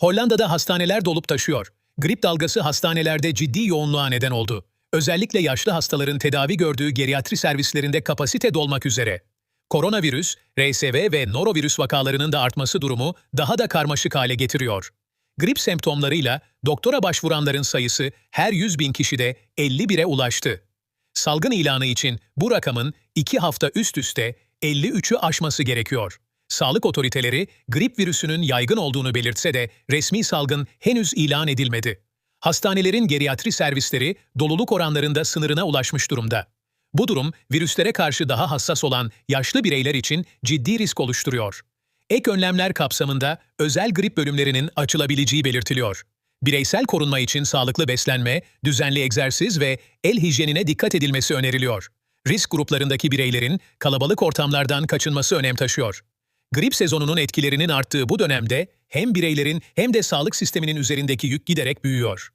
Hollanda'da hastaneler dolup taşıyor. Grip dalgası hastanelerde ciddi yoğunluğa neden oldu. Özellikle yaşlı hastaların tedavi gördüğü geriatri servislerinde kapasite dolmak üzere. Koronavirüs, RSV ve norovirüs vakalarının da artması durumu daha da karmaşık hale getiriyor. Grip semptomlarıyla doktora başvuranların sayısı her 100 bin kişide 51'e ulaştı. Salgın ilanı için bu rakamın 2 hafta üst üste 53'ü aşması gerekiyor. Sağlık otoriteleri grip virüsünün yaygın olduğunu belirtse de resmi salgın henüz ilan edilmedi. Hastanelerin geriatri servisleri doluluk oranlarında sınırına ulaşmış durumda. Bu durum virüslere karşı daha hassas olan yaşlı bireyler için ciddi risk oluşturuyor. Ek önlemler kapsamında özel grip bölümlerinin açılabileceği belirtiliyor. Bireysel korunma için sağlıklı beslenme, düzenli egzersiz ve el hijyenine dikkat edilmesi öneriliyor. Risk gruplarındaki bireylerin kalabalık ortamlardan kaçınması önem taşıyor. Grip sezonunun etkilerinin arttığı bu dönemde hem bireylerin hem de sağlık sisteminin üzerindeki yük giderek büyüyor.